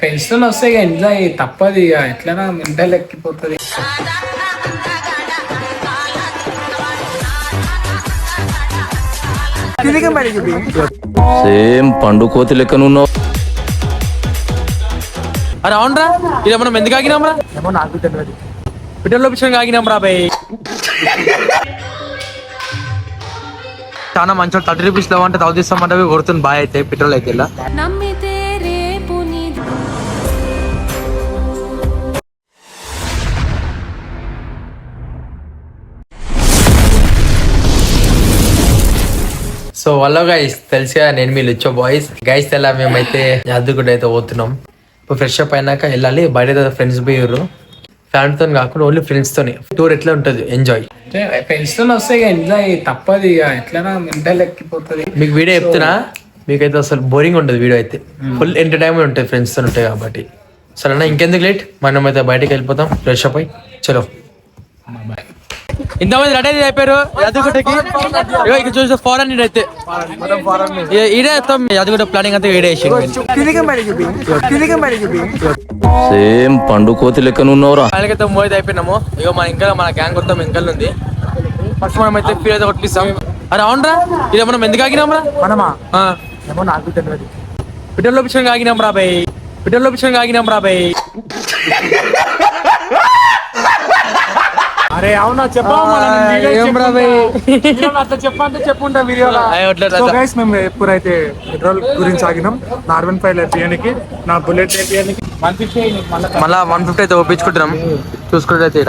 ఫ్రెండ్స్తో వస్తే ఇక ఎంజాయ్ తప్పదు ఇక. ఎట్లైనా మెంటల్ ఎక్కిపోతుంది. సేమ్ పండు కోతి లెక్కనున్నావు అరే అవునరా ఇది మనం ఎందుకు ఆగినాంరా ఏమో నాకు తెలియదు పెట్రోల్ ఆప్షన్ ఆగినాం రా బై? చాలా మంచి థర్టీ రూపీస్లో అంటే తవ్వుతామంటే కొడుతుంది. బాయ్ అయితే పెట్రోల్ అయితే ఇలా. సో వల్ల గైస్ తెలుసుగా నేను మీ లుచ్చో బాయ్స్ గైస్ తెల్ల మేమైతే యాదగిరి అయితే పోతున్నాం ఇప్పుడు ఫ్రెష్ అప్ అయినాక వెళ్ళాలి బయట ఫ్రెండ్స్ పోయారు ఫ్యామిలీతో కాకుండా ఓన్లీ ఫ్రెండ్స్ తోని. టూర్ ఎట్లా ఉంటుంది? ఎంజాయ్ ఫ్రెండ్స్తో వస్తే ఎంజాయ్ తప్పదు ఇక ఎట్లైనా మెంటల్ ఎక్కిపోతుంది. మీకు వీడియో చెప్తున్నా మీకైతే అసలు బోరింగ్ ఉంటుంది వీడియో అయితే. ఫుల్ ఎంటర్టైన్మెంట్ ఉంటుంది ఫ్రెండ్స్తో ఉంటాయి కాబట్టి. సరేనా ఇంకెందుకు లేట్ మనం అయితే బయటకు వెళ్ళిపోతాం ఫ్రెష్ అప్ అయి. చలో ఇంతమంది రెడీ అయిపోయారు యాదగిరిగుట్టకి? ఇగో ఇక్కడ చూస్తే ఫారెన్ అయితే. ఈ- ఈడే మొత్తం యాదగిరి ప్లానింగ్ అంతా ఈడే వేసి సేమ్ పండు కోతి లెక్కనున్నావురా. అయితే మూవీ అయిపోయినాము. ఇగో మన ఇంకా మన గ్యాంగ్ మొత్తం ఇంకా ఉంది. ఫస్ట్ మనం అయితే ఫీల్ అయితే కొట్టిస్తాం అరే అవునరా? ఇది మనం ఎందుకు ఆగినాం రా మనమా ఏమో నాకు తెలియదు. పెట్రోల్ ఆప్షన్ ఆగినాం రా బై. పెట్రోల్ ఆప్షన్ ఆగినాం రా బై అరే అవునా? చెప్పంటే మేము ఎప్పుడైతే పెట్రోల్ గురించి ఆగినాం నార్ వన్ ఫైవ్ లేపియానికి నా బుల్లెట్ ఫిఫ్టీ మళ్ళీ వన్ ఫిఫ్టీ అయితే ఒప్పించుకుంటున్నాం. చూసుకుంటే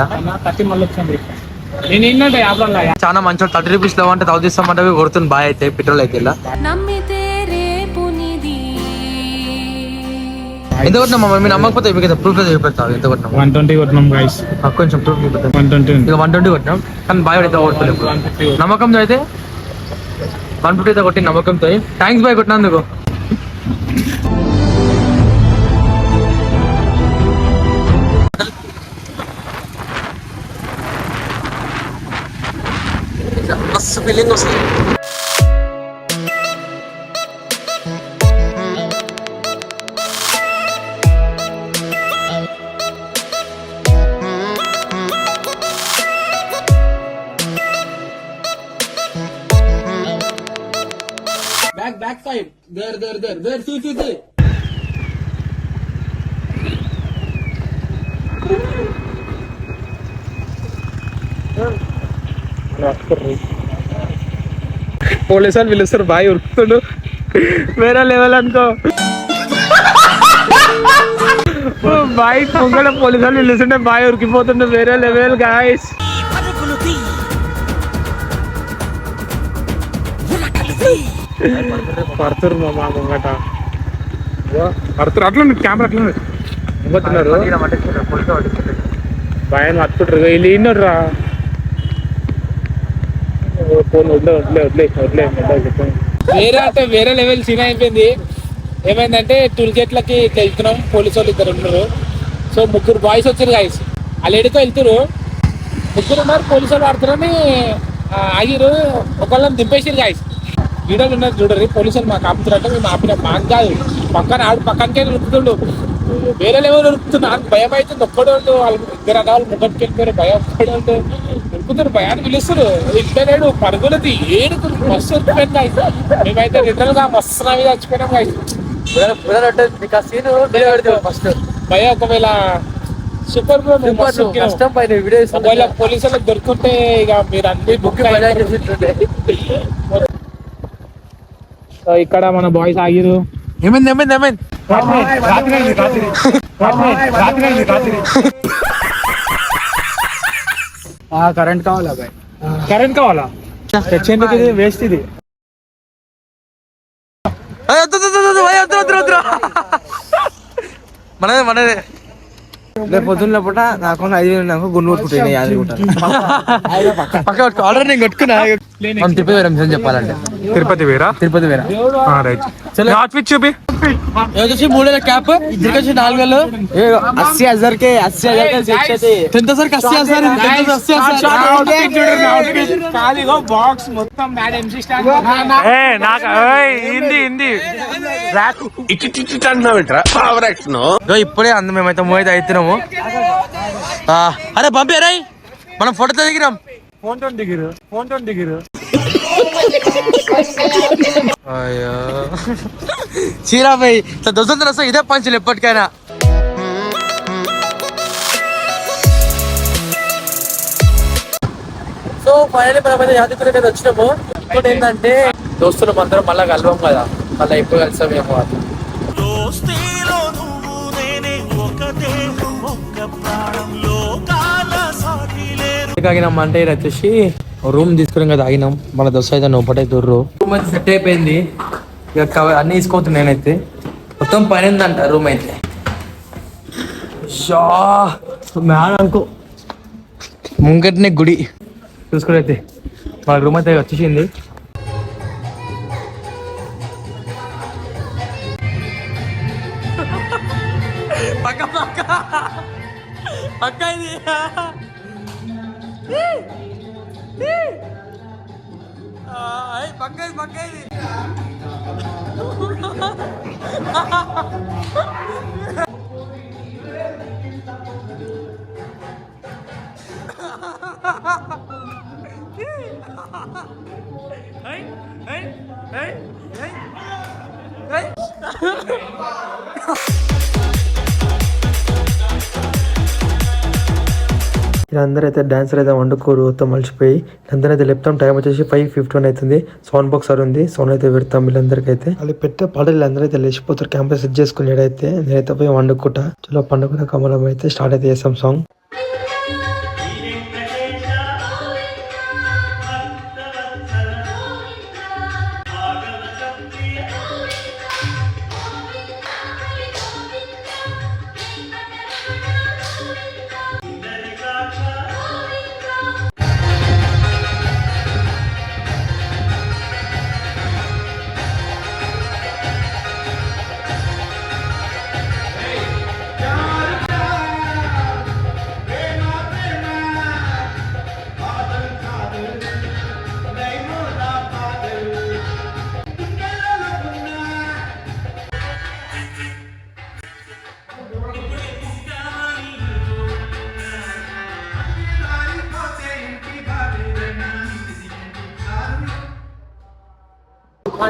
నేను ఏంటంటే చాలా మంచి థర్టీ రూపీస్లో అంటే తవ్వుతామంటే కొడుతుంది. బాయ్ అయితే పెట్రోల్ అయితే ఇలా. ఎంత కొట్టినా మీ నమ్మకపోతే మీకు ప్రూఫ్ అయితే చూపెడతాను ఎంత కొట్టినాం వన్ ట్వంటీ కొట్టినాం గైస్ కొంచెం ప్రూఫ్ చూపెడతాం వన్ ట్వంటీ ఇక వన్ ట్వంటీ కొట్టినాం. కానీ బాయ్ అయితే కొట్టలేదు నమ్మకంతో అయితే వన్ ఫిఫ్టీ అయితే కొట్టి నమ్మకంతో థ్యాంక్స్ బాయ్ కొట్టినందుకు. మస్తు ఫీలింగ్ వస్తుంది పోలీసు వాళ్ళు పిలుస్తారు బాయ్ ఉరుకుతుడు. వేరే లెవెల్ అనుకో. బాయ్ పొంగడ పోలీసు వాళ్ళు పిలుస్తుంటే బాయ్ ఉరికిపోతుండే. వేరే లెవెల్ గాయస్ పడుతురు మా మా ముంగట. పడుతురు అట్లా కెమెరా అట్లా ముంగతున్నారు భయం పట్టుకుంటారు వీళ్ళు ఈనారు రా ఫోన్ వదిలే వదిలే వదిలే వదిలే వేరే అంటే వేరే లెవెల్ సీన్ అయిపోయింది. ఏమైందంటే టూల్ గేట్లకి ఇట్లా వెళ్తున్నాం. పోలీసు వాళ్ళు ఇద్దరు ఉన్నారు. సో ముగ్గురు బాయ్స్ వచ్చారు గాయస్ ఆ లేడీతో వెళ్తారు ముగ్గురు ఉన్నారు పోలీసు వాళ్ళు ఆడుతున్నారని ఆ, ఆగిరు ఒకళ్ళని దింపేసారు గాయస్ వీడియోలు ఉన్నారు చూడరు పోలీసు వాళ్ళు మాకు ఆపుతున్నట్టు మేము ఆపిన. మాకు కాదు పక్కన ఆడు పక్కనకే ఉరుకుతుండు వేరే లెవెల్ నాకు భయం అవుతుంది. ఒక్కడే ఉండు వాళ్ళు ఇద్దరు అనాలు ముగ్గురికి వెళ్ళిపోయారు భయం ఒక్కడే ఉండు ఉరుకుతారు భయాన్ని పిలుస్తారు. ఇంట్లో లేడు పరుగులది ఏడుకు మస్తు ఉరికిపోయింది మేమైతే రిటర్న్గా మస్తు నవ్వి చచ్చిపోయినాం ఫస్ట్ భయ ఒకవేళ సూపర్. కష్టం పైన వీడియో ఒకవేళ పోలీసులకు దొరుకుంటే ఇక మీరు అన్ని బుక్ ఇక్కడ మన బాయ్స్ ఆగిరు ఏమైంది ఏమైంది ఏమైంది? కరెంట్ కావాలా బాయ్? కరెంట్ కావాలా? తెచ్చేందుకు ఇది. వేస్ట్ ఇది. మనదే మనదే. రేపు పొద్దున్న పూట నాకు ఐదు నాకు గుండు కొట్టుకుంటాయి ఆల్రెడీ నేను కొట్టుకున్నా. మనం తిరుపతి వేరే నిజం చెప్పాలంటే. తిరుపతి వేరా? తిరుపతి వేరా. రైట్. అవుట్ఫిట్ చూపి మూడు వేల క్యాప్ ఇద్దరికి నాలుగు వేలు. అస్సీ హజార్ కే అస్సీ హజార్ కే అస్సీ హజార్ అస్సీ హజార్ బాక్స్ మొత్తం బ్యాడ్ ఎంసీ స్టాండ్ ఏ నాకు ఏయ్ Hindi Hindi. Rock power action ఇప్పుడే అందు మేమైతే మూవీ అయితే అవుతున్నాము అరే పంపే రై మనం ఫోటో దిగినాం. ఫోన్ దిగిరు ఫోన్తో దిగిరు. అయ్యో. చీరాబాయ్ ఇట్లా దొసంతో వస్తా ఇదే పంచులు ఎప్పటికైనా. సో ఫైనల్ మనం అయితే యాదగిరికి వచ్చినాము. ఇంకోటి ఏంటంటే దోస్తులు అందరం మళ్ళీ కలవం కదా. మళ్ళీ ఎప్పుడు కలిసామేమో అని. లేరు తాగినాం అంటే ఇది వచ్చేసి రూమ్ తీసుకుని కదా తాగినాం మన దోశ అయితే నోపటే దూర్రు. రూమ్ అయితే సెట్ అయిపోయింది. ఇక కవ- అన్ని తీసుకోవచ్చు నేనైతే. మొత్తం పైన ఉందంట రూమ్ అయితే. షా! మ్యాన్ అనుకో ముంగట్నే గుడి. చూసుకుని అయితే. మన రూమ్ అయితే వచ్చేసింది. పక్క పక్క. పక్క ఇది. ấy bắn cái bắn cái đi ấy ấy ấy ấy ấy వీళ్ళందరూ అయితే డాన్సర్ అయితే వండుకోరు మొత్తం మలిచిపోయి. వీళ్ళందరూ అయితే లేపుతాం. టైం వచ్చేసి ఫైవ్ ఫిఫ్టీన్ అవుతుంది. సౌండ్ బాక్స్ ఆర్ ఉంది. సౌండ్ అయితే పెడతాం వీళ్ళందరికీ అయితే వాళ్ళు పెట్టే పాటలు వీళ్ళందరూ అయితే లేచిపోతారు. క్యాంపస్ సెట్ చేసుకునేడైతే నేనైతే పోయి వండుకుంటా. చలో పండుకున్న కమలం అయితే స్టార్ట్ అయితే చేస్తాం సాంగ్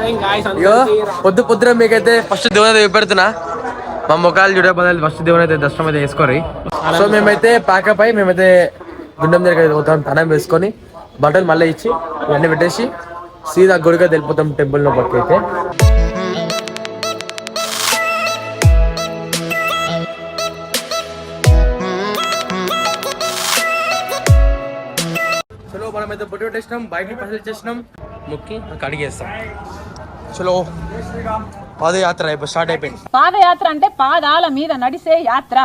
అయ్యో పొద్దు పొద్దున మీకైతే ఫస్ట్ దేవుని అయితే పెడుతున్నా మా ముఖాలు చూడే బదులు ఫస్ట్ దేవుని అయితే దర్శనం అయితే వేసుకోరి సో మేమైతే ప్యాకప్ అయి మేమైతే గుండం దగ్గర అయితే పోతాం తనం వేసుకొని బట్టలు మళ్ళీ ఇచ్చి ఇవన్నీ పెట్టేసి సీదా గుడిగా వెళ్ళిపోతాం టెంపుల్లో పక్క అయితే మనమైతే బొట్టు పెట్టేసినాం బైక్ పసలు చేసినాం. ముక్కి కడిగేస్తాం చలో. పాదయాత్ర అయిపో స్టార్ట్ అయిపోయింది. పాదయాత్ర అంటే పాదాల మీద నడిసే యాత్ర.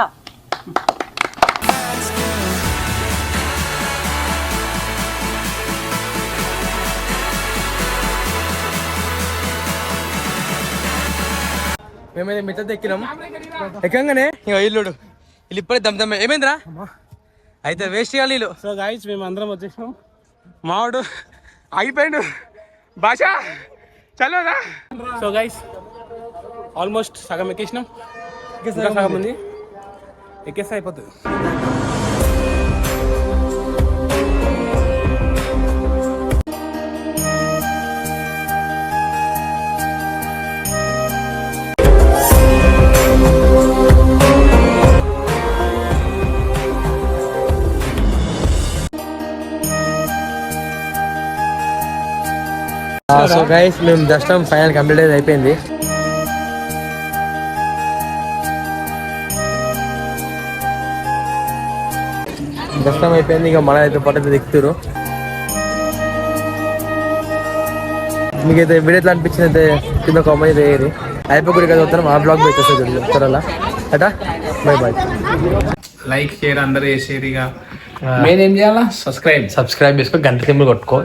మేమైతే మిత్త ఎక్కినాం ఎక్కంగానే. ఇక ఇల్లుడు వీళ్ళు ఇప్పుడే దమ్దమ్మే ఏమైందిరా? అయితే వేస్ట్ చేయాలి వీళ్ళు సో గైస్ మేము అందరం వచ్చేసినాం. మావాడు అయిపోయిండు భాష చలోరా సో గైస్ ఆల్మోస్ట్ సగం ఎక్కేసినాం. ఇంకా సగం ఉంది. ఎక్కేస్తే అయిపోతుంది సో గైస్ మేము దర్శనం ఫైనల్ కంప్లీట్ అయితే అయిపోయింది. దర్శనం అయిపోయింది ఇక మన అయితే పాటు అయితే దిక్కుతారు మీకైతే వీడియో ఎట్లా అనిపించింది అయితే కింద కామెంట్ అయితే వేయరు అయిపోయి కదా వస్తాను ఆ బ్లాగ్ పెట్టేస్తారు చెప్తారు అలా అటా బై బాయ్ లైక్ షేర్ అందరూ చేసేది ఇక. మెయిన్ ఏం చేయాలా? సబ్స్క్రైబ్ సబ్స్క్రైబ్ చేసుకో గంట సింబల్ కొట్టుకో.